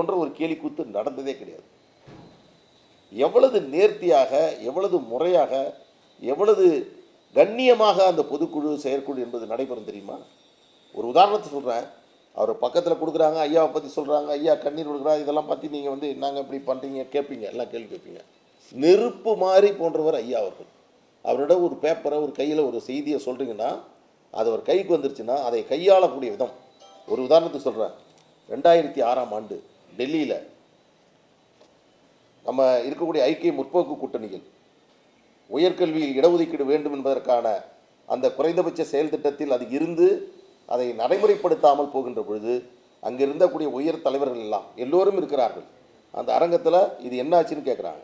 போன்ற ஒரு கேலி கூத்து நடந்ததே கிடையாது. எவ்வளவு நேர்த்தியாக எவ்வளவு முறையாக எவ்வளவு கண்ணியமாக அந்த பொதுக்குழு செயற்குழு என்பது நடைபெறும் தெரியுமா? ஒரு உதாரணத்தை சொல்கிறேன் அவர் பக்கத்தில் கொடுக்குறாங்க ஐயாவை பற்றி சொல்கிறாங்க ஐயா கண்ணீர் கொடுக்குறாங்க இதெல்லாம் பற்றி நீங்கள் வந்து நாங்கள் இப்படி பண்ணுறீங்க கேட்பீங்க எல்லாம் கேள்வி கேட்பீங்க. நெருப்பு மாதிரி போன்றவர் ஐயா அவர்கள். அவரோட ஒரு பேப்பரை ஒரு கையில் ஒரு செய்தியை சொல்கிறீங்கன்னா அது ஒரு கைக்கு வந்துருச்சுன்னா அதை கையாளக்கூடிய விதம். ஒரு உதாரணத்துக்கு சொல்கிறேன் ரெண்டாயிரத்தி ஆறாம் ஆண்டு டெல்லியில் நம்ம இருக்கக்கூடிய ஐக்கிய முற்போக்கு கூட்டணிகள் உயர்கல்வியில் இடஒதுக்கீடு வேண்டும் என்பதற்கான அந்த குறைந்தபட்ச செயல் திட்டத்தில் அது இருந்து அதை நடைமுறைப்படுத்தாமல் போகின்ற பொழுது அங்கே இருந்தக்கூடிய உயர் தலைவர்கள் எல்லாம் எல்லோரும் இருக்கிறார்கள். அந்த அரங்கத்தில் இது என்னாச்சுன்னு கேட்குறாங்க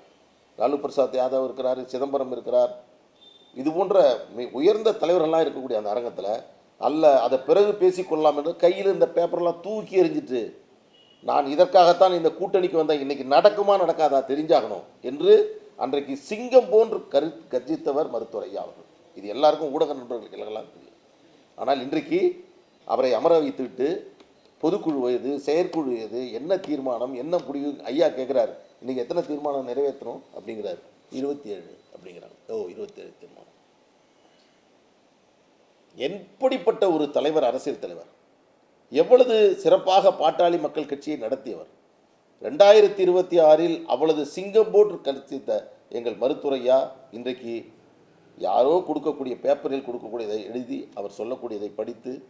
லாலு பிரசாத் யாதவ் இருக்கிறார் சிதம்பரம் இருக்கிறார். இது போன்ற மி- உயர்ந்த தலைவர்கள்லாம் இருக்கக்கூடிய அந்த அரங்கத்தில் அல்ல அதை பிறகு பேசிக்கொள்ளலாம் என்று கையில் இந்த பேப்பர்லாம் தூக்கி எறிஞ்சிட்டு நான் இதற்காகத்தான் இந்த கூட்டணிக்கு வந்தேன். இன்னைக்கு நடக்குமா நடக்காதா தெரிஞ்சாகணும் என்று அன்றைக்கு சிங்கம் போன்று கரு கர்ஜித்தவர் மருத்துவர் ஐயா அவர்கள். இது எல்லாருக்கும் ஊடக நண்பர்களுக்கு எல்லாம் தெரியும். ஆனால் இன்றைக்கு அவரை அமர வைத்துவிட்டு பொதுக்குழு எது செயற்குழு எது என்ன தீர்மானம் என்ன முடிவு ஐயா கேட்குறாரு இன்னைக்கு எத்தனை தீர்மானம் நிறைவேற்றணும் அப்படிங்கிறாரு. இருபத்தி ஏழு அப்படிங்கிறாங்க. ஓ இருபத்தி ஏழு தீர்மானம். எப்படிப்பட்ட ஒரு தலைவர் அரசியல் தலைவர்? எவ்வளவு சிறப்பாக பாட்டாளி மக்கள் கட்சியை நடத்தியவர்? ரெண்டாயிரத்தி இருபத்தி ஆறில் அவளது சிங்கம் போட்டு கருத்தித்த எங்கள் மருத்துவரையா? இன்றைக்கு யாரோ கொடுக்கக்கூடிய பேப்பரில் கொடுக்கக்கூடியதை எழுதி அவர் சொல்லக்கூடியதை படித்து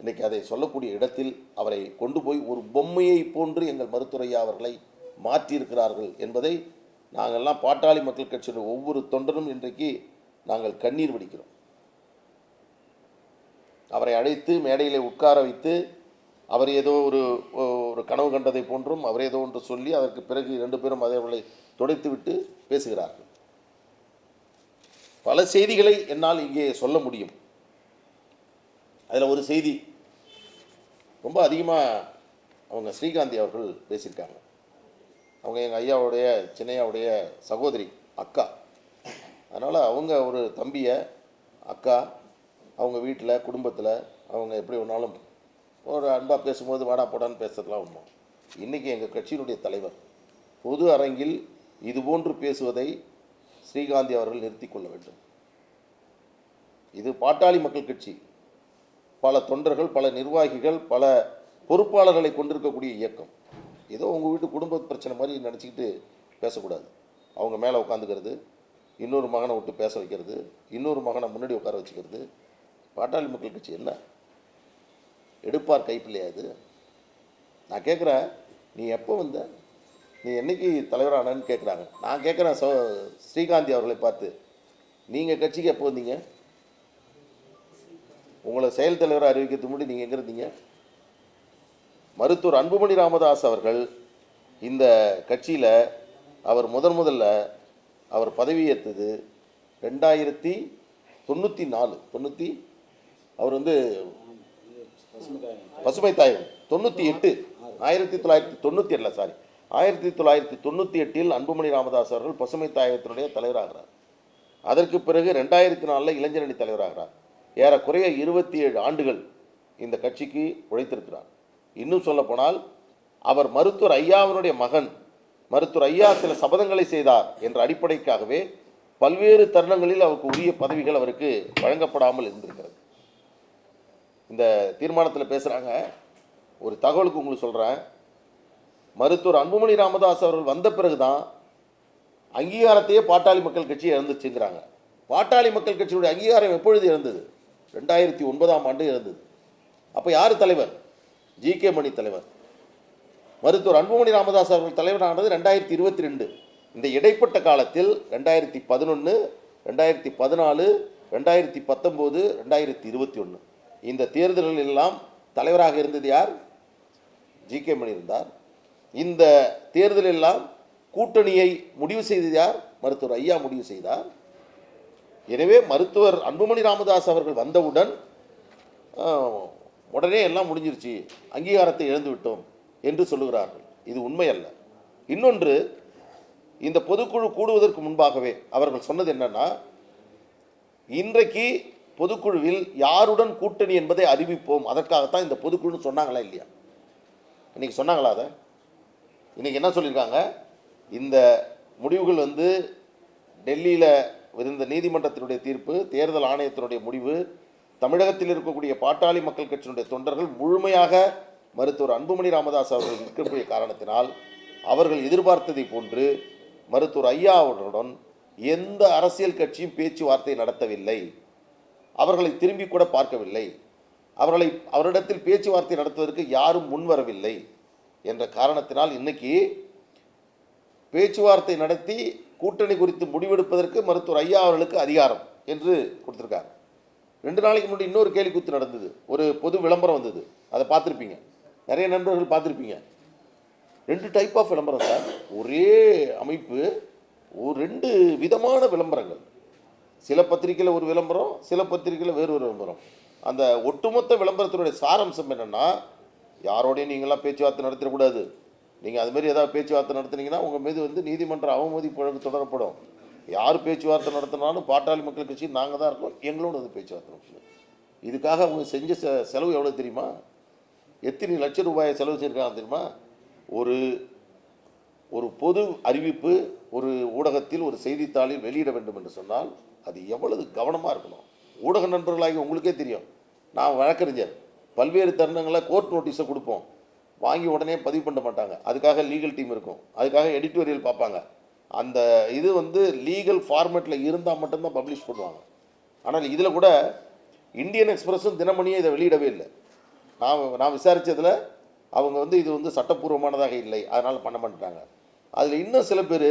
இன்றைக்கி அதை சொல்லக்கூடிய இடத்தில் அவரை கொண்டு போய் ஒரு பொம்மையை போன்று எங்கள் மருத்துவரையா அவர்களை மாற்றியிருக்கிறார்கள் என்பதை நாங்கள்லாம் பாட்டாளி மக்கள் கட்சியின் ஒவ்வொரு தொண்டரும் இன்றைக்கு நாங்கள் கண்ணீர் வடிக்கிறோம். அவரை அழைத்து மேடையில் உட்கார வைத்து அவர் ஏதோ ஒரு ஒரு கனவு கண்டதை போன்றும் அவர் ஏதோ ஒன்று சொல்லி அதற்கு பிறகு இரண்டு பேரும் அதை அவர்களை துடைத்துவிட்டு பேசுகிறார்கள். பல செய்திகளை என்னால் இங்கே சொல்ல முடியும். அதில் ஒரு செய்தி ரொம்ப அதிகமாக அவங்க ஸ்ரீகாந்தி அவர்கள் பேசியிருக்காங்க. அவங்க எங்கள் ஐயாவுடைய சின்னையாவுடைய சகோதரி அக்கா. அதனால் அவங்க ஒரு தம்பியை அக்கா அவங்க வீட்டில் குடும்பத்தில் அவங்க எப்படி வேணாலும் ஒரு அன்பாக பேசும்போது வாடா போடான்னு பேசுறதுலாம் உண்மை. இன்றைக்கி எங்கள் கட்சியினுடைய தலைவர் பொது அரங்கில் இதுபோன்று பேசுவதை ஸ்ரீகாந்தி அவர்கள் நிறுத்திக் கொள்ள வேண்டும். இது பாட்டாளி மக்கள் கட்சி. பல தொண்டர்கள் பல நிர்வாகிகள் பல பொறுப்பாளர்களை கொண்டிருக்கக்கூடிய இயக்கம். ஏதோ உங்கள் வீட்டு குடும்ப பிரச்சனை மாதிரி நினச்சிக்கிட்டு பேசக்கூடாது. அவங்க மேலே உட்காந்துக்கிறது இன்னொரு மகனை விட்டு பேச வைக்கிறது இன்னொரு மகனை முன்னாடி உட்கார வச்சுக்கிறது. பாட்டாளி மக்கள் கட்சி என்ன? எடுப்பார் கைப்பிள்ளையாது நான் கேட்குறேன் நீ எப்போ வந்த? நீ என்னைக்கு தலைவரானன்னு கேட்குறாங்க. நான் கேட்குறேன் சோ ஸ்ரீகாந்தி அவர்களை பார்த்து. நீங்கள் கட்சிக்கு எப்போ வந்தீங்க? உங்களை செயல் தலைவராக அறிவிக்கிறதுக்கு முன்னாடி நீங்கள் எங்கே இருந்தீங்க? மருத்துவர் அன்புமணி ராமதாஸ் அவர்கள் இந்த கட்சியில் அவர் முதன் முதல்ல அவர் பதவி ஏற்றது ரெண்டாயிரத்தி தொண்ணூற்றி நாலு. தொண்ணூற்றி அவர் வந்து பசுமை தாயகம் தொண்ணூற்றி எட்டு. ஆயிரத்தி தொள்ளாயிரத்தி தொண்ணூற்றி எட்டில் சாரி ஆயிரத்தி தொள்ளாயிரத்தி தொண்ணூற்றி எட்டில் அன்புமணி ராமதாஸ் அவர்கள் பசுமை தாயகத்தினுடைய தலைவராகிறார். அதற்கு பிறகு ரெண்டாயிரத்தி நாலில் இளைஞரணி தலைவராகிறார். ஏறக்குறைய இருபத்தி ஏழு ஆண்டுகள் இந்த கட்சிக்கு உழைத்திருக்கிறார். இன்னும் சொல்லப்போனால் அவர் மருத்துவர் ஐயாவினுடைய மகன் மருத்துவர் ஐயா சில சபதங்களை செய்தார் என்ற அடிப்படைக்காகவே பல்வேறு தருணங்களில் அவருக்கு உரிய பதவிகள் அவருக்கு வழங்கப்படாமல் இருந்திருக்கிறது. இந்த தீர்மானத்தில் பேசுகிறாங்க ஒரு தகவலுக்கு உங்களுக்கு சொல்கிறேன் மருத்துவர் அன்புமணி ராமதாஸ் அவர்கள் வந்த பிறகு தான் அங்கீகாரத்தையே பாட்டாளி மக்கள் கட்சி இழந்துச்சுங்கிறாங்க. பாட்டாளி மக்கள் கட்சியுடைய அங்கீகாரம் எப்பொழுது இருந்தது ரெண்டாயிரத்தி ஒன்பதாம் ஆண்டு இருந்தது அப்போ யார் தலைவர்? ஜி கே மணி தலைவர். மருத்துவர் அன்புமணி ராமதாஸ் அவர்கள் தலைவரானது ரெண்டாயிரத்தி இருபத்தி ரெண்டு. இந்த இடைப்பட்ட காலத்தில் ரெண்டாயிரத்தி பதினொன்று ரெண்டாயிரத்தி பதினாலு ரெண்டாயிரத்தி பத்தொம்போது ரெண்டாயிரத்தி இருபத்தி ஒன்று இந்த தேர்தல்கள் எல்லாம் தலைவராக இருந்தது யார்? ஜி கே மணி இருந்தார். இந்த தேர்தல் எல்லாம் கூட்டணியை முடிவு செய்தது யார்? மருத்துவர் ஐயா முடிவு செய்தார். எனவே மருத்துவர் அன்புமணி ராமதாஸ் அவர்கள் வந்தவுடன் உடனே எல்லாம் முடிஞ்சிருச்சு. அங்கீகாரத்தை இழந்து விட்டோம் என்று சொல்லுகிறார்கள். இது உண்மை அல்ல இன்னொன்று இந்த பொதுக்குழு கூடுவதற்கு முன்பாகவே அவர்கள் சொன்னது என்னன்னா இன்றைக்கு பொதுக்குழுவில் யாருடன் கூட்டணி என்பதை அறிவிப்போம். அதற்காகத்தான் இந்த பொதுக்குழுன்னு சொன்னாங்களா இல்லையா? இன்னைக்கு சொன்னாங்களா அதை? இன்னைக்கு என்ன சொல்லியிருக்காங்க? இந்த முடிவுகள் வந்து டெல்லியில் இருந்த நீதிமன்றத்தினுடைய தீர்ப்பு தேர்தல் ஆணையத்தினுடைய முடிவு தமிழகத்தில் இருக்கக்கூடிய பாட்டாளி மக்கள் கட்சியினுடைய தொண்டர்கள் முழுமையாக மருத்துவர் அன்புமணி ராமதாஸ் அவர்கள் இருக்கக்கூடிய காரணத்தினால் அவர்கள் எதிர்பார்த்ததை போன்று மருத்துவர் ஐயா அவர்களுடன் எந்த அரசியல் கட்சியும் பேச்சுவார்த்தை நடத்தவில்லை. அவர்களை திரும்பி கூட பார்க்கவில்லை. அவர்களை அவரிடத்தில் பேச்சுவார்த்தை நடத்துவதற்கு யாரும் முன்வரவில்லை என்ற காரணத்தினால் இன்னைக்கு பேச்சுவார்த்தை நடத்தி கூட்டணி குறித்து முடிவெடுப்பதற்கு மருத்துவர் ஐயா அவர்களுக்கு அதிகாரம் என்று கொடுத்துருக்கார். ரெண்டு நாளைக்கு முன்னாடி இன்னொரு கேலி கூத்து நடந்தது. ஒரு பொது விளம்பரம் வந்தது. அதை பார்த்துருப்பீங்க. நிறைய நண்பர்கள் பார்த்துருப்பீங்க. ரெண்டு டைப் ஆஃப் விளம்பரம் சார். ஒரே அமைப்பு ஒரு ரெண்டு விதமான விளம்பரங்கள். சில பத்திரிக்கையில் ஒரு விளம்பரம் சில பத்திரிக்கையில் வேறு ஒரு விளம்பரம். அந்த ஒட்டுமொத்த விளம்பரத்தினுடைய சாரம்சம் என்னென்னா யாரோடையும் நீங்களாம் பேச்சுவார்த்தை நடத்திடக்கூடாது. நீங்கள் அதுமாரி ஏதாவது பேச்சுவார்த்தை நடத்துனீங்கன்னா உங்கள் மீது வந்து நீதிமன்ற அவமதிப்பு வழக்கு தொடரப்படும். யார் பேச்சுவார்த்தை நடத்தினாலும் பாட்டாளி மக்கள் கட்சி நாங்கள் தான் இருக்கோம். எங்களோட வந்து பேச்சுவார்த்தை நடத்தணும். இதுக்காக அவங்க செஞ்ச செ செலவு எவ்வளோ தெரியுமா? எத்தனை லட்சம் ரூபாயை செலவு செய்யிருக்காங்க தெரியுமா? ஒரு ஒரு பொது அறிவிப்பு ஒரு ஊடகத்தில் ஒரு செய்தித்தாளில் வெளியிட வேண்டும் என்று சொன்னால் அது எவ்வளவு கவனமாக இருக்கணும். ஊடக நண்பர்களாகி உங்களுக்கே தெரியும். நான் வழக்கறிஞர். பல்வேறு தருணங்களில் கோர்ட் நோட்டீஸை கொடுப்போம். வாங்கி உடனே பதிவு பண்ண மாட்டாங்க. அதுக்காக லீகல் டீம் இருக்கும். அதுக்காக எடிட்டோரியல் பார்ப்பாங்க. அந்த இது வந்து லீகல் ஃபார்மேட்டில் இருந்தால் மட்டும்தான் பப்ளிஷ் பண்ணுவாங்க. ஆனால் இதில் கூட இந்தியன் எக்ஸ்பிரஸும் தினமணியும் இதை வெளியிடவே இல்லை. நான் நான் விசாரித்ததில் அவங்க வந்து இது வந்து சட்டப்பூர்வமானதாக இல்லை. அதனால் பண்ண மாட்டாங்க. அதில் இன்னும் சில பேர்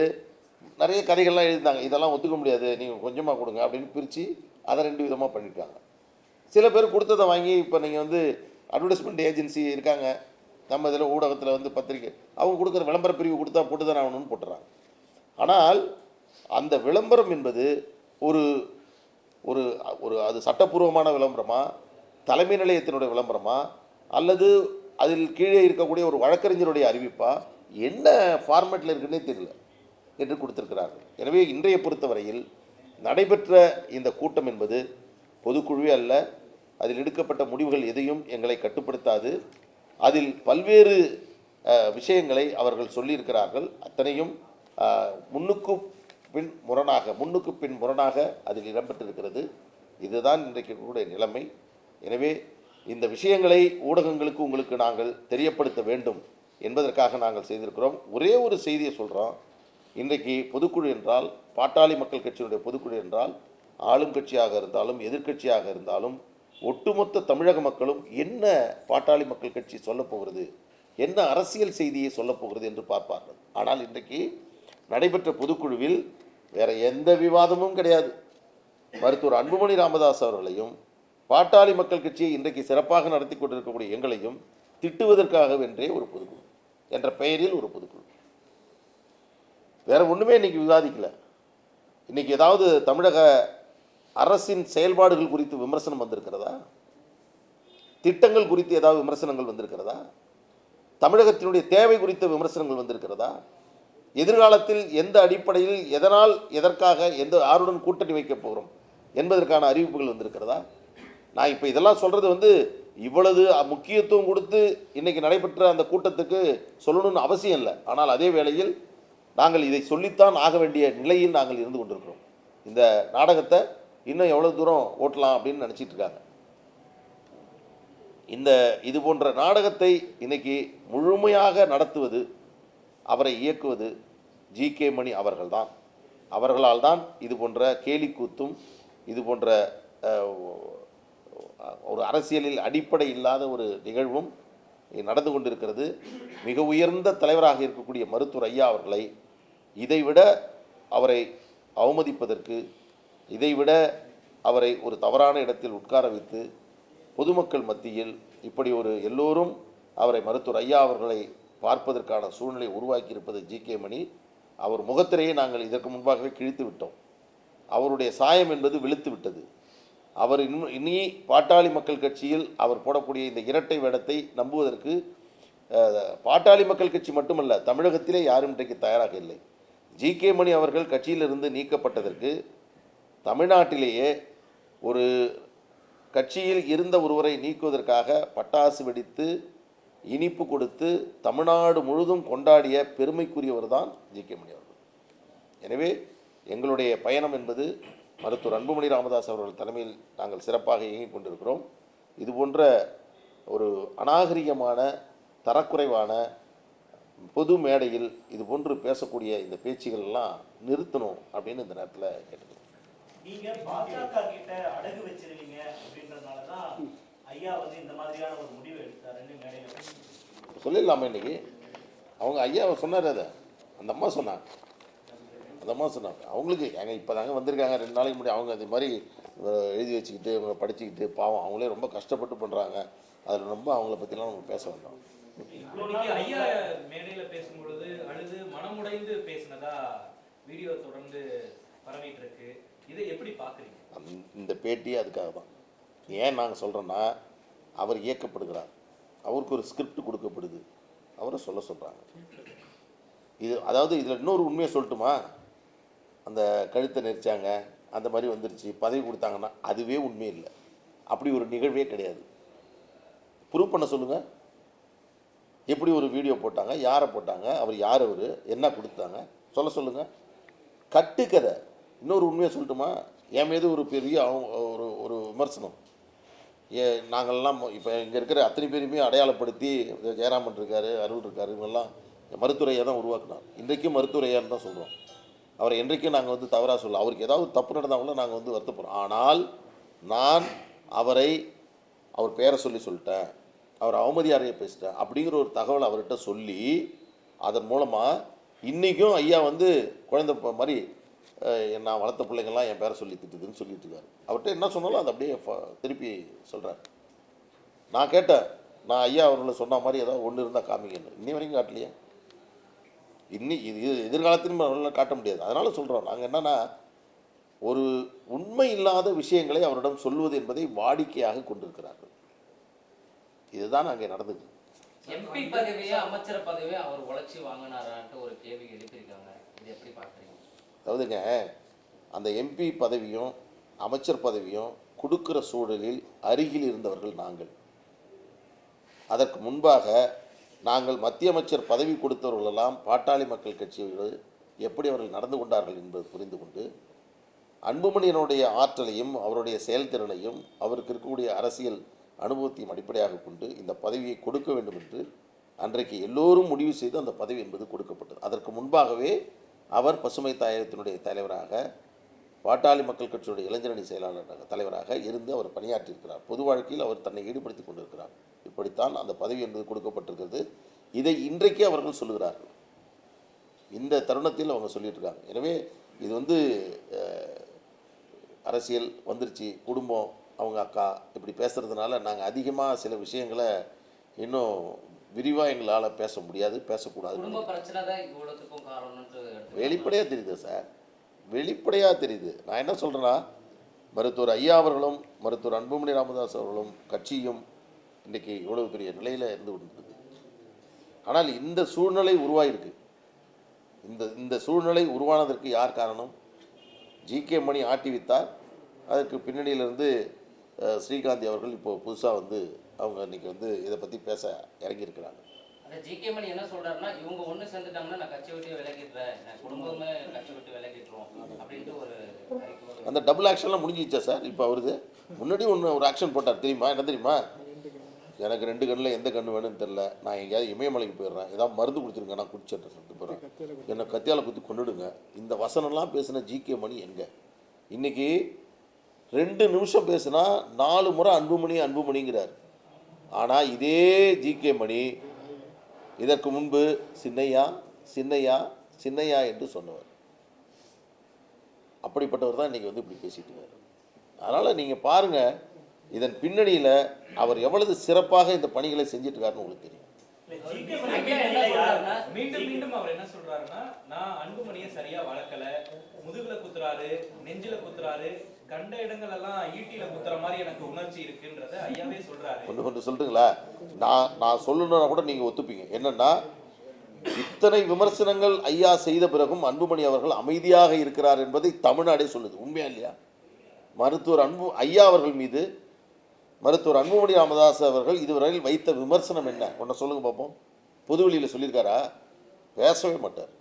நிறைய கதைகள்லாம் எழுதினாங்க இதெல்லாம் ஒத்துக்க முடியாது. நீங்கள் கொஞ்சமாக கொடுங்க அப்படின்னு பிரித்து அதை ரெண்டு விதமாக பண்ணியிருக்காங்க சில பேர் கொடுத்ததை வாங்கி இப்போ நீங்கள் வந்து அட்வர்டைஸ்மெண்ட் ஏஜென்சி இருக்காங்க. நம்ம இதில் ஊடகத்தில் வந்து பத்திரிக்கை அவங்க கொடுக்குற விளம்பர பிரிவு கொடுத்தா போட்டு தானே ஆகணும்னு போட்டுறாங்க. ஆனால் அந்த விளம்பரம் என்பது ஒரு ஒரு ஒரு அது சட்டப்பூர்வமான விளம்பரமா தலைமை நிலையத்தினுடைய விளம்பரமா அல்லது அதில் கீழே இருக்கக்கூடிய ஒரு வழக்கறிஞருடைய அறிவிப்பா? என்ன ஃபார்மேட்டில் இருக்குன்னே தெரியல. என்று கொடுத்திருக்கிறார்கள். எனவே இன்றைய பொறுத்தவரையில் நடைபெற்ற இந்த கூட்டம் என்பது பொதுக்குழுவே அல்ல அதில் எடுக்கப்பட்ட முடிவுகள் எதையும் எங்களை கட்டுப்படுத்தாது. அதில் பல்வேறு விஷயங்களை அவர்கள் சொல்லியிருக்கிறார்கள். அத்தனையும் முன்னுக்கு பின் முரணாக முன்னுக்கு பின் முரணாக அதில் இடம்பெற்றிருக்கிறது. இதுதான் இன்றைக்கு கூட நிலைமை. எனவே இந்த விஷயங்களை ஊடகங்களுக்கு உங்களுக்கு நாங்கள் தெரியப்படுத்த வேண்டும் என்பதற்காக நாங்கள் செய்திருக்கிறோம். ஒரே ஒரு செய்தியை சொல்கிறோம் இன்றைக்கு பொதுக்குழு என்றால் பாட்டாளி மக்கள் கட்சியினுடைய பொதுக்குழு என்றால் ஆளும் கட்சியாக இருந்தாலும் எதிர்க்கட்சியாக இருந்தாலும் ஒட்டுமொத்த தமிழக மக்களும் என்ன பாட்டாளி மக்கள் கட்சி சொல்லப் போகிறது என்ன அரசியல் செய்தியை சொல்லப்போகிறது என்று பார்ப்பார்கள். ஆனால் இன்றைக்கு நடைபெற்ற பொதுக்குழுவில் வேற எந்த விவாதமும் கிடையாது. மருத்துவர் அன்புமணி ராமதாஸ் அவர்களையும் பாட்டாளி மக்கள் கட்சியை இன்றைக்கு சிறப்பாக நடத்தி கொண்டிருக்கக்கூடிய எங்களையும் திட்டுவதற்காகவென்றே ஒரு பொதுக்குழு என்ற பெயரில் ஒரு பொதுக்குழு. வேற ஒன்றுமே இன்னைக்கு விவாதிக்கல. இன்னைக்கு ஏதாவது தமிழக அரசின் செயல்பாடுகள் குறித்து விமர்சனம் வந்திருக்கிறதா? திட்டங்கள் குறித்து ஏதாவது விமர்சனங்கள் வந்திருக்கிறதா? தமிழகத்தினுடைய தேவை குறித்த விமர்சனங்கள் வந்திருக்கிறதா? எதிர்காலத்தில் எந்த அடிப்படையில் எதனால் எதற்காக எந்த ஆருடன் கூட்டணி வைக்கப் போகிறோம் என்பதற்கான அறிவிப்புகள் வந்திருக்கிறதா? நான் இப்போ இதெல்லாம் சொல்கிறது வந்து இவ்வளவு முக்கியத்துவம் கொடுத்து இன்றைக்கி நடைபெற்ற அந்த கூட்டத்துக்கு சொல்லணும்னு அவசியம் இல்லை. ஆனால் அதே வேளையில் நாங்கள் இதை சொல்லித்தான் ஆக வேண்டிய நிலையில் நாங்கள் இருந்து கொண்டிருக்கிறோம். இந்த நாடகத்தை இன்னும் எவ்வளோ தூரம் ஓட்டலாம் அப்படின்னு நினச்சிட்டு இருக்காங்க. இந்த இது போன்ற நாடகத்தை இன்னைக்கு முழுமையாக நடத்துவது அவரை இயக்குவது ஜி கே மணி அவர்கள்தான். அவர்களால் தான் இது போன்ற கேலிக்கூத்தும் இது போன்ற ஒரு அரசியலில் அடிப்படை இல்லாத ஒரு நிகழ்வும் நடந்து கொண்டிருக்கிறது. மிக உயர்ந்த தலைவராக இருக்கக்கூடிய மருத்துவர் ஐயா அவர்களை இதைவிட அவரை அவமதிப்பதற்கு இதைவிட அவரை ஒரு தவறான இடத்தில் உட்கார வைத்து பொதுமக்கள் மத்தியில் இப்படி ஒரு எல்லோரும் அவரை மருத்துவர் ஐயா அவர்களை பார்ப்பதற்கான சூழ்நிலை உருவாக்கியிருப்பது ஜி. கே. மணி அவர் முகத்திலேயே நாங்கள் இதற்கு முன்பாகவே கிழித்து விட்டோம். அவருடைய சாயம் என்பது வெளுத்து விட்டது. அவர் இன்னும் இனி பாட்டாளி மக்கள் கட்சியில் அவர் போடக்கூடிய இந்த இரட்டை வேடத்தை நம்புவதற்கு பாட்டாளி மக்கள் கட்சி மட்டுமல்ல தமிழகத்திலே யாரும் இன்றைக்கு தயாராக இல்லை. ஜி கே மணி அவர்கள் கட்சியிலிருந்து நீக்கப்பட்டதற்கு தமிழ்நாட்டிலேயே ஒரு கட்சியில் இருந்த ஒருவரை நீக்குவதற்காக பட்டாசு வெடித்து இனிப்பு கொடுத்து தமிழ்நாடு முழுதும் கொண்டாடிய பெருமைக்குரியவர் தான் ஜி கே மணி அவர்கள். எனவே எங்களுடைய பயணம் என்பது மருத்துவர் அன்புமணி ராமதாஸ் அவர்கள் தலைமையில் நாங்கள் சிறப்பாக இயங்கிக் கொண்டிருக்கிறோம். இது போன்ற ஒரு அநாகரிகமான தரக்குறைவான பொது மேடையில் இது போன்று பேசக்கூடிய இந்த பேச்சுகள் எல்லாம் நிறுத்தணும் அப்படின்னு இந்த நேரத்தில் கேட்டுக்கிறோம். நீங்க பாஜக கிட்ட அடகு வச்சிருவீங்க அப்படின்றதுனால தான் ஐயா வந்து இந்த மாதிரியான ஒரு முடிவு எடுத்தாருன்னு மேடையில. சொல்லிடலாமா இன்னைக்கு? அவங்க ஐயா சொன்னார் அதை. அந்த அம்மா சொன்னாங்க. அந்த அம்மா சொன்னாங்க. அவங்களுக்கு ஏங்க இப்போ தாங்க வந்திருக்காங்க. ரெண்டு நாளைக்கு முன்னாடி அவங்க அது மாதிரி எழுதி வச்சுக்கிட்டு இவங்க படிச்சுக்கிட்டு பாவம் அவங்களே ரொம்ப கஷ்டப்பட்டு பண்ணுறாங்க அதில் ரொம்ப அவங்கள பற்றிலாம் நம்ம பேச வேண்டாம். இன்னைக்கு ஐயா மேடையில பேசும்பொழுது அழுது மனமுடைந்து பேசினதா வீடியோ தொடர்ந்து பரவிட்டு இருக்கு இதை எப்படி பாக்குறீங்க அந்த இந்த பேட்டி அதுக்காக தான் ஏன் நாங்கள் சொல்கிறோன்னா அவர் இயக்கப்படுகிறார். அவருக்கு ஒரு ஸ்கிரிப்ட் கொடுக்கப்படுது. அவரை சொல்ல சொல்கிறாங்க இது அதாவது இதில் இன்னொரு உண்மையை சொல்லட்டுமா? அந்த கழுத்தை நெரிச்சாங்க அந்த மாதிரி வந்துருச்சு பதவி கொடுத்தாங்கன்னா அதுவே உண்மை இல்லை. அப்படி ஒரு நிகழ்வே கிடையாது. ப்ரூவ் பண்ண சொல்லுங்கள் எப்படி ஒரு வீடியோ போட்டாங்க. யாரை போட்டாங்க? அவர் யார் அவர்? என்ன கொடுத்தாங்க? சொல்ல சொல்லுங்கள் கட்டுக்கதை. இன்னொரு உண்மையை சொல்லட்டுமா? என் மீது ஒரு பெரிய அவங்க ஒரு ஒரு விமர்சனம். ஏ நாங்கள்லாம் இப்போ இங்கே இருக்கிற அத்தனை பேருமே அடையாளப்படுத்தி ஜெயராமன் இருக்கார் அருள் இருக்கார் இவங்கெல்லாம் மருத்துவரையை தான் உருவாக்குனார் இன்றைக்கும் மருத்துவரையான்னு தான் சொல்கிறோம் அவரை என்றைக்கும் நாங்கள் வந்து தவறாக சொல்ல அவருக்கு ஏதாவது தப்பு நடந்தால் கூட நாங்கள் வந்து வருத்தப்படுறோம். ஆனால் நான் அவரை அவர் பேரை சொல்லி சொல்லிட்டேன். அவர் அவமதியாரைய பேசிட்டார் அப்படிங்கிற ஒரு தகவல் அவர்கிட்ட சொல்லி அதன் மூலமாக இன்றைக்கும் ஐயா வந்து குழந்தை மாதிரி நான் வளர்த்த பிள்ளைங்கள்லாம் என் பேரை சொல்லி திட்டுதுன்னு சொல்லிட்டு இருக்காரு. அவர்கிட்ட என்ன சொன்னாலும் அதை அப்படியே திருப்பி சொல்கிறார் நான் கேட்டேன் நான் ஐயா அவர்களை சொன்ன மாதிரி ஏதாவது ஒன்று இருந்தால் காமிங்கன்னு. இன்னி வரைக்கும் காட்டலையே? இன்னி இது எதிர்காலத்திலும் அவர்களால் காட்ட முடியாது. அதனால் சொல்கிறோம் நாங்கள் என்னென்னா ஒரு உண்மை இல்லாத விஷயங்களை அவரிடம் சொல்வது என்பதை வாடிக்கையாக கொண்டிருக்கிறார்கள். இதுதான் அங்கே நடந்தது. எம்பி பதவியை அமைச்சர் பதவியை அவர் உழைச்சி வாங்கினாரான்ட்டு ஒரு கேள்வி எழுப்பியிருக்காங்க. இது எப்படி பார்க்குறீங்க? அதாவதுங்க அந்த எம்பி பதவியும் அமைச்சர் பதவியும் கொடுக்கிற சூழலில் அருகில் இருந்தவர்கள் நாங்கள். அதற்கு முன்பாக நாங்கள் மத்திய அமைச்சர் பதவி கொடுத்தவர்களெல்லாம் பாட்டாளி மக்கள் கட்சியோடு எப்படி அவர்கள் நடந்து கொண்டார்கள் என்பது புரிந்து கொண்டு அன்புமணியனுடைய ஆற்றலையும் அவருடைய செயல்திறனையும் அவருக்கு இருக்கக்கூடிய அரசியல் அனுபவத்தையும் அடிப்படையாக கொண்டு இந்த பதவியை கொடுக்க வேண்டும் என்று அன்றைக்கு எல்லோரும் முடிவு செய்து அந்த பதவி என்பது கொடுக்கப்பட்டது. அதற்கு முன்பாகவே அவர் பசுமை தாயகத்தினுடைய தலைவராக பாட்டாளி மக்கள் கட்சியுடைய இளைஞரணி செயலாளராக தலைவராக இருந்து அவர் பணியாற்றியிருக்கிறார். பொது வாழ்க்கையில் அவர் தன்னை ஈடுபடுத்திக் கொண்டிருக்கிறார். இப்படித்தான் அந்த பதவி என்பது கொடுக்கப்பட்டிருக்கிறது. இதை இன்றைக்கே அவர்கள் சொல்லுகிறார்கள். இந்த தருணத்தில் அவங்க சொல்லிட்டு இருக்காங்க எனவே இது வந்து அரசியல் வந்துருச்சு குடும்பம் அவங்க அக்கா இப்படி பேசுகிறதுனால நாங்கள் அதிகமாக சில விஷயங்களை இன்னும் விரிவாக எங்களால் பேச முடியாது பேசக்கூடாது வெளிப்படையாக தெரியுது சார்? வெளிப்படையாக தெரியுது. நான் என்ன சொல்கிறேன்னா மருத்துவர் ஐயா அவர்களும் மருத்துவர் அன்புமணி ராமதாஸ் அவர்களும் கட்சியும் இன்றைக்கி இவ்வளவு பெரிய நிலையில் இருந்து கொண்டிருக்கு ஆனால் இந்த சூழ்நிலை உருவாயிருக்கு. இந்த இந்த சூழ்நிலை உருவானதற்கு யார் காரணம்? ஜி கே மணி ஆட்டி வித்தார் அதற்கு பின்னணியிலிருந்து ஸ்ரீகாந்தி அவர்கள் இப்போ புதுசாக வந்து அவங்க இன்னைக்கு வந்து இதை பற்றி பேச இறங்கியிருக்கிறாங்க. அந்த ஜிகே மணி என்ன சொல்றாருன்னா இவங்க ஒண்ணு சேர்ந்துட்டாங்கன்னா நான் கட்சி விட்டு விலகிடுறேன். நான் குடும்பமே கட்சி விட்டு விலகிட்டுரும் அப்படின்ட்டு ஒரு அறிக்கை ஒரு- அந்த டபுள் ஆக்ஷன்லாம் முடிஞ்சிச்சா சார்? இப்போ அவருது? முன்னாடி ஒன்று ஒரு ஆக்ஷன் போட்டார். தெரியுமா? என்ன தெரியுமா? எனக்கு ரெண்டு கண்ணில் எந்த கண்ணு வேணும்னு தெரில நான் எங்கேயாவது இமயமலைக்கு போயிடுறேன். ஏதாவது மருந்து கொடுத்துருங்க. நான் குடிச்சிட்டேன் சொல்லிட்டு போகிறேன் என்னை கத்தியால் குத்தி கொண்டுடுங்க இந்த வசனம்லாம் பேசின ஜிகே மணி எங்கே? இன்னைக்கு ரெண்டு நிமிஷம் பேசுனா நாலு முறை அன்புமணி அன்புமணிங்கிறார். ஆனால் இதே ஜிகே மணி இதற்கு முன்பு சின்னையா சின்னையா சின்னையா என்று சொன்னவர். அப்படிப்பட்டவர் தான் இன்றைக்கி வந்து இப்படி பேசிட்டு இருக்கார். அதனால் நீங்கள் பாருங்கள் இதன் பின்னணியில் அவர் எவ்வளவு சிறப்பாக இந்த பணிகளை செஞ்சுட்டு இருக்காருன்னு உங்களுக்கு தெரியும். மீண்டும் மீண்டும் அவர் என்ன சொல்றாருன்னா நான் அன்புமணியை சரியா வளர்க்கல. முதுகுல குத்துறாரு நெஞ்சில குத்துறாரு கண்ட இடங்கள் எல்லாம் ஈட்டியில குத்துற மாதிரி எனக்கு உணர்ச்சி இருக்குன்றத ஐயாவே சொல்றாரு. ஒன்று கொண்டு சொல்றீங்களா? நான் நான் சொல்லணும்னா கூட நீங்கள் ஒத்துப்பீங்க. என்னென்னா இத்தனை விமர்சனங்கள் ஐயா செய்த பிறகும் அன்புமணி அவர்கள் அமைதியாக இருக்கிறார் என்பதை தமிழ்நாடே சொல்லுது. உண்மையா இல்லையா? மருத்துவர் அன்பு ஐயா அவர்கள் மீது மருத்துவர் அன்புமணி ராமதாஸ் அவர்கள் இதுவரையில் வைத்த விமர்சனம் என்ன? ஒன்று சொல்லுங்க பார்ப்போம் பொதுவெளியில் சொல்லியிருக்காரா? பேசவே மாட்டார்.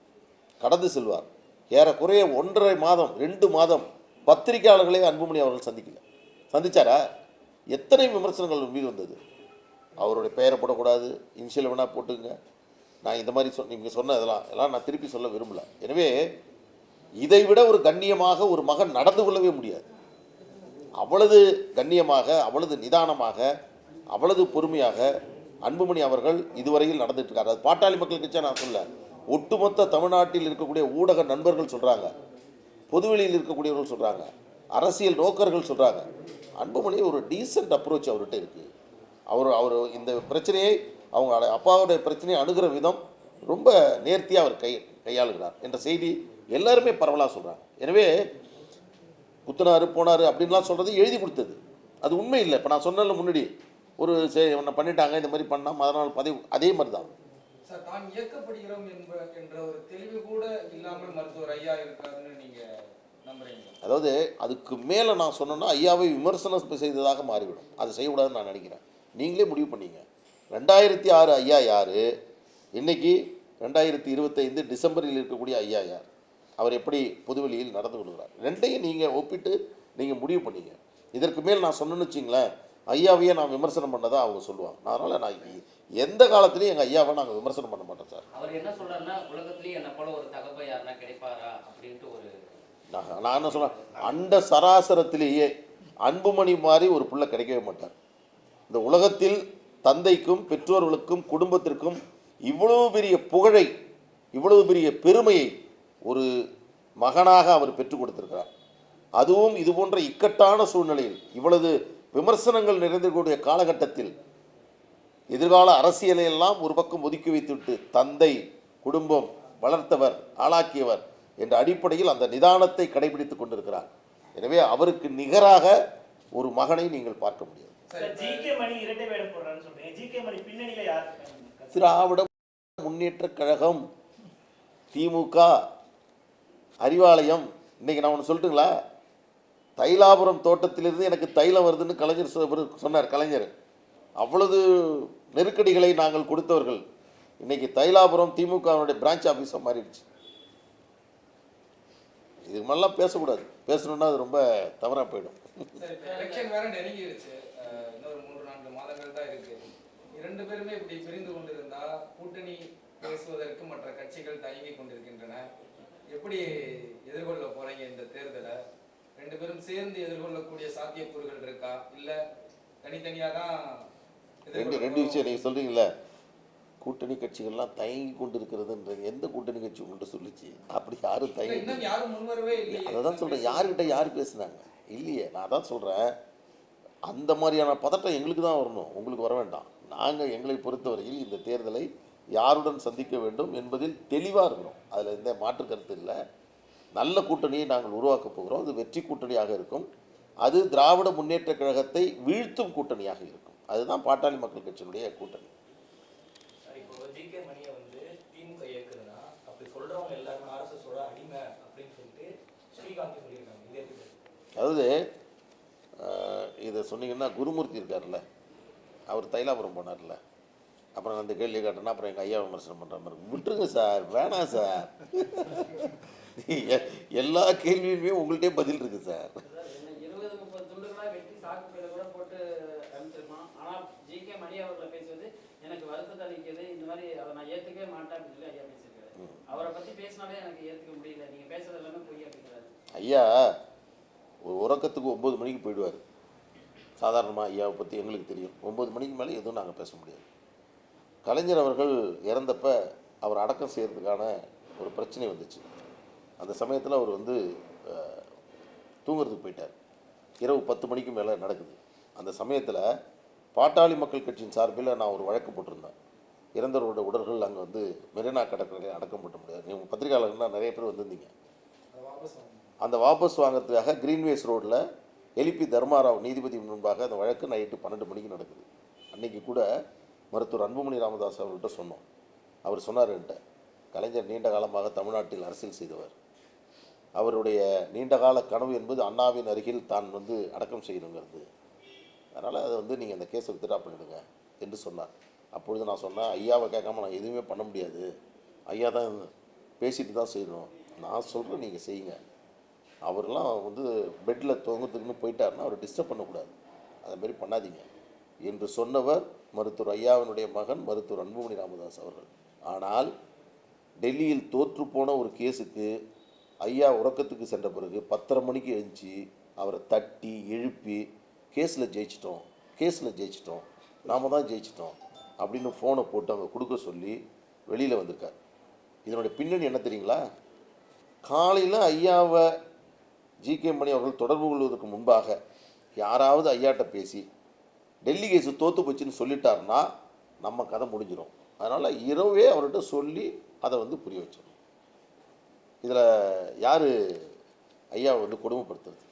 கடந்து செல்வார். ஏறக்குறைய ஒன்றரை மாதம் ரெண்டு மாதம் பத்திரிகையாளர்களே அன்புமணி அவர்கள் சந்திக்கல. சந்திச்சாரா? எத்தனை விமர்சனங்கள் மீது வந்தது? அவருடைய பெயரை போடக்கூடாது இனிஷியல் வேணால் போட்டுங்க. நான் இந்த மாதிரி சொன்ன நீங்கள் சொன்ன இதெல்லாம் எல்லாம் நான் திருப்பி சொல்ல விரும்பல. எனவே இதை விட ஒரு கண்ணியமாக ஒரு மகன் நடந்து கொள்ளவே முடியாது. அவ்வளவு கண்ணியமாக அவ்வளவு நிதானமாக அவ்வளவு பொறுமையாக அன்புமணி அவர்கள் இதுவரையில் நடந்துட்டு இருக்காரு. அது பாட்டாளி மக்கள் நான் சொல்ல ஒட்டுமொத்த தமிழ்நாட்டில் இருக்கக்கூடிய ஊடக நண்பர்கள் சொல்கிறாங்க பொதுவெளியில் இருக்கக்கூடியவர்கள் சொல்கிறாங்க அரசியல் நோக்கர்கள் சொல்கிறாங்க அன்புமணி ஒரு டீசென்ட் அப்ரோச் அவர்கிட்ட இருக்குது அவர் அவர் இந்த பிரச்சனையை அவங்க அப்பாவுடைய பிரச்சனையை அணுகிற விதம் ரொம்ப நேர்த்தியாக அவர் கை கையாளுகிறார் என்ற செய்தி எல்லாருமே பரவலாக சொல்கிறாங்க எனவே குத்துனார் போனார் அப்படின்லாம் சொல்கிறது எழுதி கொடுத்தது. அது உண்மை இல்லை. இப்போ நான் சொன்னதில் முன்னாடி ஒரு சரி ஒன்று பண்ணிட்டாங்க இந்த மாதிரி பண்ணால் மறுநாள் பதவி அதே மாதிரி தான் சார் தான் இயக்கப்படுகிறோம் என்ப என்ற ஒரு தெளிவு கூட இல்லாமல் மருத்துவர் ஐயா இருக்காருன்னு நீங்க நம்புறீங்க அதாவது அதுக்கு மேலே நான் சொன்னேன்னா ஐயாவை விமர்சனம் செய்ததாக மாறிவிடும். அதை செய்யக்கூடாதுன்னு நான் நினைக்கிறேன். நீங்களே முடிவு பண்ணீங்க. ரெண்டாயிரத்தி ஆறு ஐயா யார்? இன்னைக்கு ரெண்டாயிரத்தி இருபத்தைந்து டிசம்பரில் இருக்கக்கூடிய ஐயா யார்? அவர் எப்படி பொதுவெளியில் நடந்து கொள்கிறார்? ரெண்டையும் நீங்கள் ஒப்பிட்டு நீங்கள் முடிவு பண்ணீங்க. இதற்கு மேல் நான் சொன்னேன்னு வச்சிங்களேன் ஐயாவையே நான் விமர்சனம் பண்ணதா அவங்க சொல்லுவாங்க. அதனால் நான் எந்த காலத்துலையும் எங்கள் ஐயாவை நாங்கள் விமர்சனம் பண்ண மாட்டோம் சார். அவர் என்ன சொல்றாருன்னா உலகத்திலேயே என்ன போல ஒரு தகப்ப யாருன்னா கிடைப்பாரா அப்படின்ட்டு ஒரு நான் நான் என்ன சொல்றேன்? அண்ட சராசரத்திலேயே அன்புமணி மாதிரி ஒரு புள்ள கிடைக்கவே மாட்டார். இந்த உலகத்தில் தந்தைக்கும் பெற்றோர்களுக்கும் குடும்பத்திற்கும் இவ்வளவு பெரிய புகழை இவ்வளவு பெரிய பெருமையை ஒரு மகனாக அவர் பெற்றுக் கொடுத்திருக்கிறார். அதுவும் இது போன்ற இக்கட்டான சூழ்நிலையில் இவ்வளவு விமர்சனங்கள் நிறைந்திருக்கக்கூடிய காலகட்டத்தில் எதிர்கால அரசியலை எல்லாம் ஒரு பக்கம் ஒதுக்கி வைத்துவிட்டு தந்தை குடும்பம் வளர்த்தவர் ஆளாக்கியவர் என்ற அடிப்படையில் அந்த நிதானத்தை கடைபிடித்துக் கொண்டிருக்கிறார். எனவே அவருக்கு நிகராக ஒரு மகனை நீங்கள் பார்க்க முடியாது. திராவிட முன்னேற்றக் கழகம் திமுக அறிவாலயம் இன்னைக்கு நான் ஒன்று சொல்லட்டுங்களா தைலாபுரம் தோட்டத்திலிருந்து எனக்கு தைலம் வருதுன்னு கலைஞர் சொன்னார் கலைஞர். அவ்வளவு நெருக்கடிகளை நாங்கள் கொடுத்தவர்கள். இன்னைக்கு தைலாபுரம் திமுகவினுடைய பிரான்ச் ஆஃபீஸாக மாறிடுச்சு. இது மாதிரிலாம் பேசக்கூடாது. பேசணுன்னா அது ரொம்ப தவறாக போயிடும். இன்னொரு மூன்று நான்கு மாதங்கள் தான் இரண்டு பேருமே இப்படி பிரிந்து கொண்டிருந்தா கூட்டணி பேசுவதற்கு மற்ற கட்சிகள் தயங்கி கொண்டிருக்கின்றன. எப்படி எதிர்கொள்ள போறீங்க இந்த தேர்தலை? ரெண்டு பேரும் சேர்ந்து எதிர்கொள்ளக்கூடிய சாத்தியக்கூறுகள் இருக்கா? இல்ல தனித்தனியா தான் ரெண்டு ரெண்டு விஷயம் நீங்கள் சொல்கிறீங்களே கூட்டணி கட்சிகள்லாம் தயங்கி கொண்டு இருக்கிறதுன்றது எந்த கூட்டணி கட்சி உங்கள்கிட்ட சொல்லிச்சு? அப்படி யாரும் தயங்கி அதை தான் சொல்கிறேன் யாருக்கிட்ட யார் பேசுனாங்க? இல்லையே நான் தான் சொல்கிறேன் அந்த மாதிரியான பதட்டம் எங்களுக்கு தான் வரணும். உங்களுக்கு வர வேண்டாம். நாங்கள் எங்களை பொறுத்தவரையில் இந்த தேர்தலை யாருடன் சந்திக்க வேண்டும் என்பதில் தெளிவாக இருக்கிறோம் அதில் எந்த மாற்று கருத்து இல்லை. நல்ல கூட்டணியை நாங்கள் உருவாக்கப் போகிறோம். அது வெற்றி கூட்டணியாக இருக்கும். அது திராவிட முன்னேற்றக் கழகத்தை வீழ்த்தும் கூட்டணியாக இருக்கும். அதுதான் பாட்டாளி மக்கள் கட்சியினுடைய கூட்டணி. அதாவது இதை சொன்னீங்கன்னா குருமூர்த்தி இருக்கார்ல. அவர் தைலாபுரம் போனார்ல. அப்புறம் அந்த கேள்வி கேட்டேன்னா அப்புறம் எங்கள் ஐயா விமர்சனம் பண்ணுற மாதிரி விட்டுருங்க சார் வேணாம் சார். எல்லா கேள்வியுமே உங்கள்கிட்டே பதில் இருக்கு சார். ஐயா ஒரு உறக்கத்துக்கு ஒம்பது மணிக்கு போயிடுவார். சாதாரணமாக ஐயாவை பற்றி எங்களுக்கு தெரியும். ஒம்பது மணிக்கு மேலே எதுவும் நாங்கள் பேச முடியாது. கலைஞர் அவர்கள் இறந்தப்ப அவர் அடக்கம் செய்கிறதுக்கான ஒரு பிரச்சனை வந்துச்சு. அந்த சமயத்தில் அவர் வந்து தூங்குறதுக்கு போயிட்டார். இரவு பத்து மணிக்கு மேலே நடக்குது. அந்த சமயத்தில் பாட்டாளி மக்கள் கட்சியின் சார்பில் நான் ஒரு வழக்கு போட்டிருந்தேன். இறந்தவரோட உடல்கள் அங்கே வந்து மெரினா கடற்கரையில் அடக்கம் பண்ண முடியாது. நீங்கள் பத்திரிகையாளர்கள்லாம் நிறைய பேர் வந்திருந்தீங்க. அந்த வாபஸ் வாங்குறதுக்காக கிரீன்வேஸ் ரோட்டில் எலிபி தர்மாராவ் நீதிபதி முன்பாக அந்த வழக்கு நைட்டு பன்னெண்டு மணிக்கு நடக்குது. அன்றைக்கி கூட மருத்துவர் அன்புமணி ராமதாஸ் அவர்கிட்ட சொன்னோம். அவர் சொன்னார் என்கிட்ட கலைஞர் நீண்ட காலமாக தமிழ்நாட்டில் அரசியல் செய்தவர். அவருடைய நீண்டகால கனவு என்பது அண்ணாவின் அருகில் தான் வந்து அடக்கம் செய்யணுங்கிறது. அதனால் அதை வந்து நீங்கள் அந்த கேஸை வித்ட்ரா பண்ணிவிடுங்க என்று சொன்னார். அப்பொழுது நான் சொன்னேன் ஐயாவை கேட்காம நான் எதுவுமே பண்ண முடியாது. ஐயா தான் பேசிட்டு தான் செய்யணும். நான் சொல்கிறேன் நீங்கள் செய்யுங்க. அவரெல்லாம் வந்து பெட்டில் தூங்கத்துக்குன்னு போயிட்டாருன்னா அவரை டிஸ்டர்ப் பண்ணக்கூடாது. அதை மாதிரி பண்ணாதீங்க என்று சொன்னவர் மருத்துவர் ஐயாவினுடைய மகன் மருத்துவர் அன்புமணி ராமதாஸ் அவர்கள். ஆனால் டெல்லியில் தோற்றுப்போன ஒரு கேஸுக்கு ஐயா உறக்கத்துக்கு சென்ற பிறகு பத்தரை மணிக்கு எழுந்துச்சி அவரை தட்டி எழுப்பி கேஸில் ஜெயிச்சிட்டோம் கேஸில் ஜெயிச்சிட்டோம் நாம தான் ஜெயிச்சிட்டோம் அப்படின்னு ஃபோனை போட்டு அவங்க கொடுக்க சொல்லி வெளியில் வந்திருக்கார். இதனுடைய பின்னணி என்ன தெரியுங்களா? காலையில் ஐயாவை ஜிகே மணி அவர்கள் தொடர்பு கொள்வதற்கு முன்பாக யாராவது ஐயாட்ட பேசி டெல்லி கேஸு தோற்று போச்சுன்னு சொல்லிட்டாருன்னா நம்ம கதை முடிஞ்சிடும் அதனால் இரவே அவர்கிட்ட சொல்லி அதை வந்து புரிய வச்சிடும் இதில் யார் ஐயாவை வந்து கொடுமைப்படுத்துறது?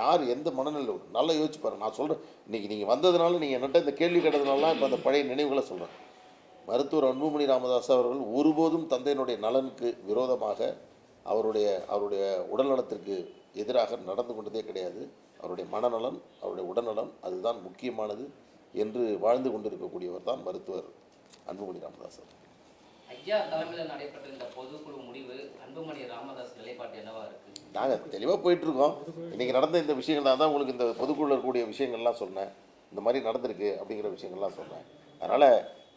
யார் எந்த மனநிலை நல்லா யோசிச்சு பாருங்க. நான் சொல்கிறேன் இன்றைக்கி நீங்கள் வந்ததுனால நீங்கள் என்கிட்ட இந்த கேள்வி கேட்டதுனால இப்போ அந்த பழைய நினைவுகளை சொல்கிறேன் மருத்துவர் அன்புமணி ராமதாஸ் அவர்கள் ஒருபோதும் தந்தையினுடைய நலனுக்கு விரோதமாக அவருடைய அவருடைய உடல்நலத்திற்கு எதிராக நடந்து கொண்டதே கிடையாது. அவருடைய மனநலன் அவருடைய உடல்நலம் அதுதான் முக்கியமானது என்று வாழ்ந்து கொண்டிருக்கக்கூடியவர் தான் மருத்துவர் அன்புமணி ராமதாஸ் அவர்கள். ஐயா தலைமையில் நடைபெற்ற இந்த பொதுக்குழு முடிவு அன்புமணி ராமதாஸ் நிலைப்பாடு என்னவா இருக்கு? நாங்கள் தெளிவாக போயிட்டுருக்கோம். இன்றைக்கி நடந்த இந்த விஷயங்கள் நான் தான் உங்களுக்கு இந்த பொதுக்குழுல இருக்கக்கூடிய விஷயங்கள்லாம் சொன்னேன். இந்த மாதிரி நடந்திருக்கு அப்படிங்கிற விஷயங்கள்லாம் சொன்னேன். அதனால்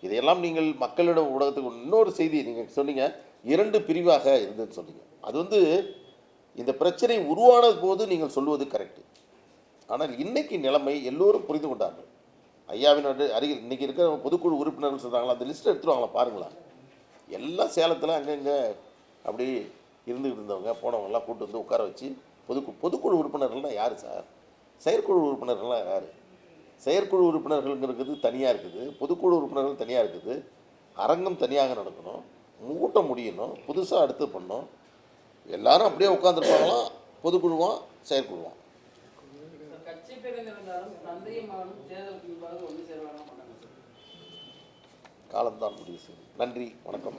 இதையெல்லாம் நீங்கள் மக்களிடம் ஊடகத்துக்கு இன்னொரு செய்தி நீங்கள் சொன்னீங்க. இரண்டு பிரிவாக இருந்ததுன்னு சொன்னீங்க. அது வந்து இந்த பிரச்சனை உருவான போது நீங்கள் சொல்லுவது கரெக்டு ஆனால் இன்னைக்கு நிலைமை எல்லோரும் புரிந்து கொண்டார்கள். ஐயாவின் அருகில் இன்னைக்கு இருக்கிற பொதுக்குழு உறுப்பினர்கள் சொல்கிறாங்களா அந்த லிஸ்ட் எடுத்துருவாங்களா? பாருங்களா எல்லாம் சேலத்தில் அங்கங்கே அப்படி இருந்துக்கிட்டு இருந்தவங்க போனவங்கலாம் கூட்டு வந்து உட்கார வச்சு பொதுக்கு பொதுக்குழு உறுப்பினர்கள்லாம் யார் சார்? செயற்குழு உறுப்பினர்கள்லாம் யார்? செயற்குழு உறுப்பினர்கள்ங்கிறது தனியாக இருக்குது பொதுக்குழு உறுப்பினர்கள் தனியாக இருக்குது அரங்கம் தனியாக நடக்கணும் கூட்டம் முடியணும் புதுசாக அடுத்து பண்ணணும். எல்லாரும் அப்படியே உட்காந்துருப்பாங்களாம் பொதுக்குழுவாம் செயற்குழுவாம். காலம்தான் முடிவு செய்யும் நன்றி வணக்கம்.